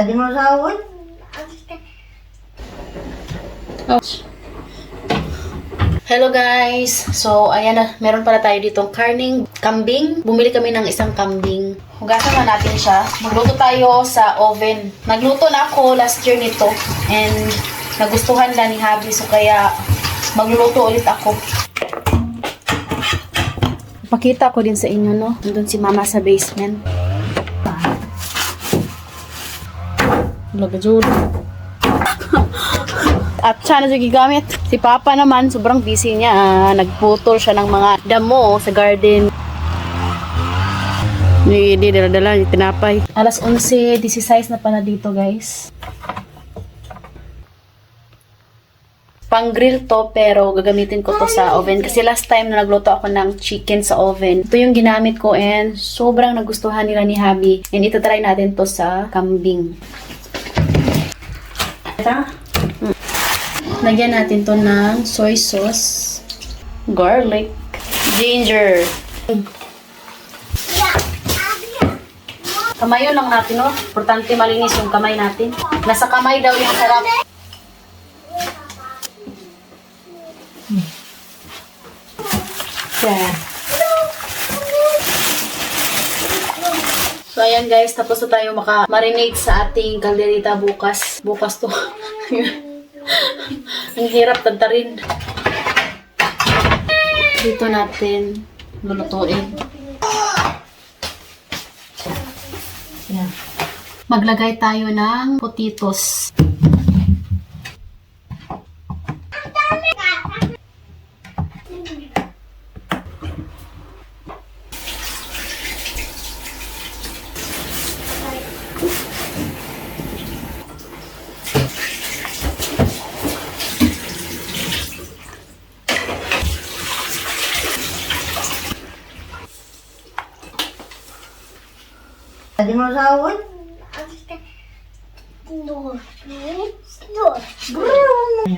Sahod? Hello guys! So, ayan na, meron pala tayo ditong karning kambing. Bumili kami ng isang kambing. Hugasan na natin siya. Magluto tayo sa oven. Nagluto na ako last year nito. And nagustuhan na ni Habi. So, kaya magluluto ulit ako. Pakita ko din sa inyo, no? Nandun si mama sa basement. Lagajod. At siya na siya gigamit. Si Papa naman, sobrang busy niya. Ah, nagputol siya ng mga damo sa garden. Hindi, hindi, dala-dala, tinapay. Alas 11.16 na pala dito, guys. Pang-grill to, pero gagamitin ko to sa oven. Kasi last time na nagluto ako ng chicken sa oven, ito yung ginamit ko and sobrang nagustuhan nila ni Habi. And itatry natin to sa kambing. Lagyan natin to ng soy sauce, garlic, ginger. Kamayon lang natin, no? Importante malinis yung kamay natin. Nasa kamay daw yung sarap. Yeah. So, ayan guys, tapos na tayo maka-marinate sa ating kalderita bukas. Bukas to. Ang hirap tantarin. Dito natin lulutuin. Yan. Maglagay tayo ng potatoes.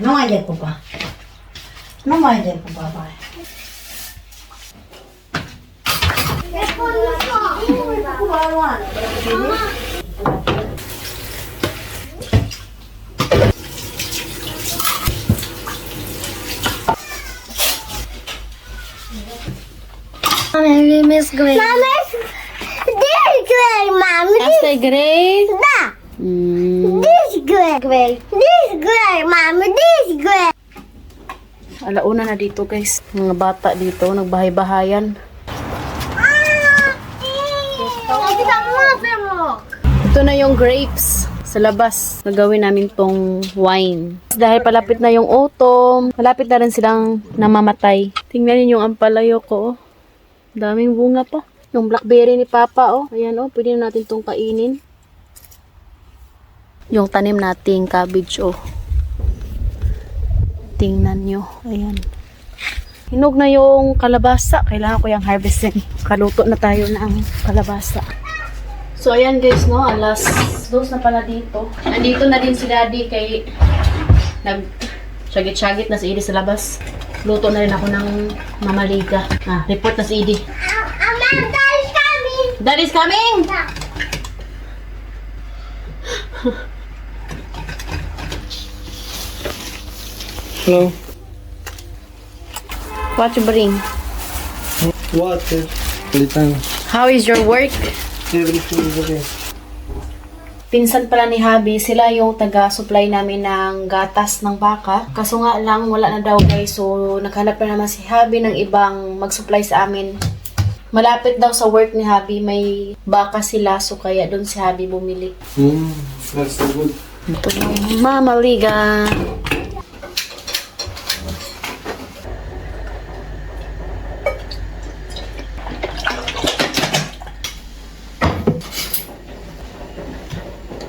Não vai derrubar. Não vai de vai. Mamãe, me escreveu. Mom. Asa Grace? That. Mm, This. Grace. This is Grace, Mama. This is Grace. alauna na dito guys. Mga bata dito, nagbahay-bahayan. Ka mo, Ito na yung grapes sa labas. Nagawin namin tong wine. Dahil palapit na yung autumn, malapit na rin silang namamatay. Tingnan niyo yung ampalayo ko. Oh. Daming bunga pa. Yung blackberry ni Papa, oh. Ayan, oh. Pwede na natin tong kainin. Yung tanim nating cabbage, oh. Tingnan nyo. Ayan. Hinog na yung kalabasa. Kailangan ko yung harvestin. Kaluto na tayo ng kalabasa. So, ayan guys, no, alas dos na pala dito. Nandito na din si daddy kay nag syagit-syagit na si Edie sa labas. Luto na rin ako ng mamaliga. Ah, report na si Edie. Mama, daddy's coming. Hello. What you bring? Water. Palitan. How is your work? Everything is okay. Pinsan pala ni Habi, sila yung taga-supply namin ng gatas ng baka. Kaso nga lang, wala na daw guys. So, naghanap na naman si Habi ng ibang mag-supply sa amin. Malapit daw sa work ni Habi, may baka sila. So, kaya doon si Habi bumili. Mm, that's so good. Ito yung Mama Liga.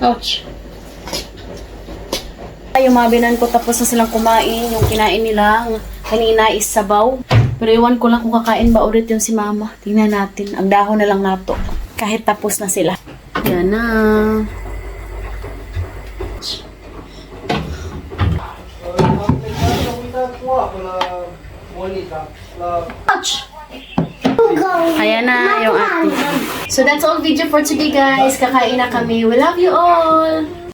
Ouch. Ay, yung mga binan ko tapos na silang kumain. Yung kinain nila kanina is sabaw. Pero iwan ko lang kung kakain ba ulit yung si mama. Tingnan natin. Ang dahon na lang nato. Kahit tapos na sila. Yan na. Ayan na yung ate. So that's all video for today guys. Kakain na kami. We love you all.